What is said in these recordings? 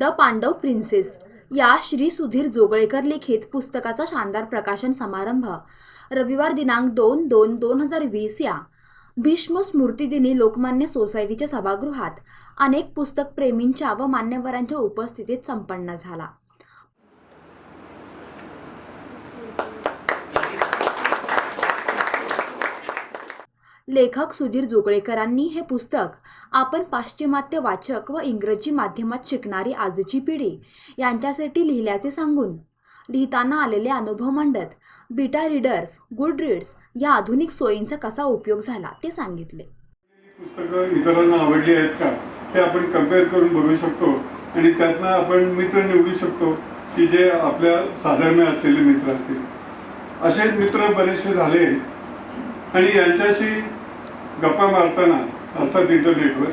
The Pandav princess या श्री सुधीर जोगळेकर लिखित पुस्तकाचा शानदार प्रकाशन समारंभ. रविवार दिनांक दोन दोन दोन हजार वीस या. भीष्म स्मृतिदिनी लोकमान्य सोसायटीच्या सभागृहात अनेक पुस्तकप्रेमींच्या व मान्यवरांच्या उपस्थितीत संपन्न झाला. लेखक सुधीर जोगळेकरांनी हे पुस्तक आपण पाश्चिमात्य वाचक व इंग्रजी माध्यमात शिकणारी आजची पिढी यांच्यासाठी लिहिल्याचे सांगून लिहिताना आलेले अनुभव मांडत बीटा रीडर्स गुड रीड्स या आधुनिक सोयींचा कसा उपयोग झाला ते सांगितले. पुस्तकं इतरांना आवडली आहेत का ते आपण कंपेअर करून बघू शकतो आणि त्यातनं आपण मित्र निवडू शकतो की जे आपल्या साधर्म्य असलेले मित्र असतील. असे मित्र बरेचसे झाले आणि यांच्याशी गप्पा मारताना अर्थात इंटरनेटवर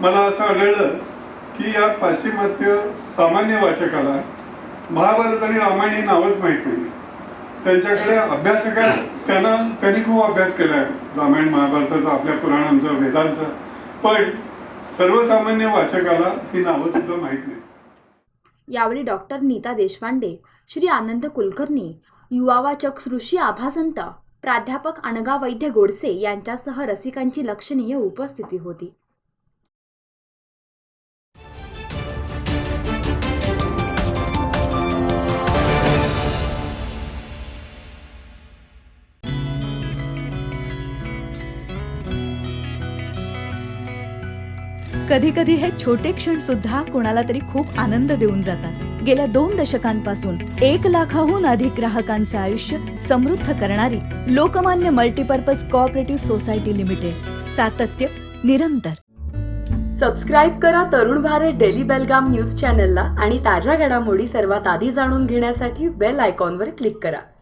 मला असं आढळलं की या पाश्चिमात्य सामान्य वाचकाला महाभारत आणि रामायण ही नावच माहीत नाही त्यांच्याकडे अभ्यासकात त्यांना त्यांनी खूप अभ्यास केला आहे. रामायण महाभारताचा आपल्या पुराणांचा वेदांचा. पण सर्वसामान्य वाचकाला ही नावं सुद्धा माहीत नाही यावेळी डॉक्टर नीता देशपांडे श्री आनंद कुलकर्णी युवा वाचक सृषी आभासंत प्राध्यापक अनगा वैद्य गोडसे यांच्यासह रसिकांची लक्षणीय उपस्थिती होती. कधी कधी हे छोटे क्षण सुद्धा कोणाला तरी खूप आनंद देऊन जातात. गेल्या दोन दशकांपासून एक लाखाहून अधिक ग्राहकांचे आयुष्य समृद्ध करणारी Lokmanya multipurpose cooperative society limited. सातत्य निरंतर. सबस्क्राईब करा तरुण भारत डेली बेलगाम न्यूज चॅनलला आणि ताज्या घडामोडी सर्वात आधी जाणून घेण्यासाठी बेल आयकॉनवर क्लिक करा.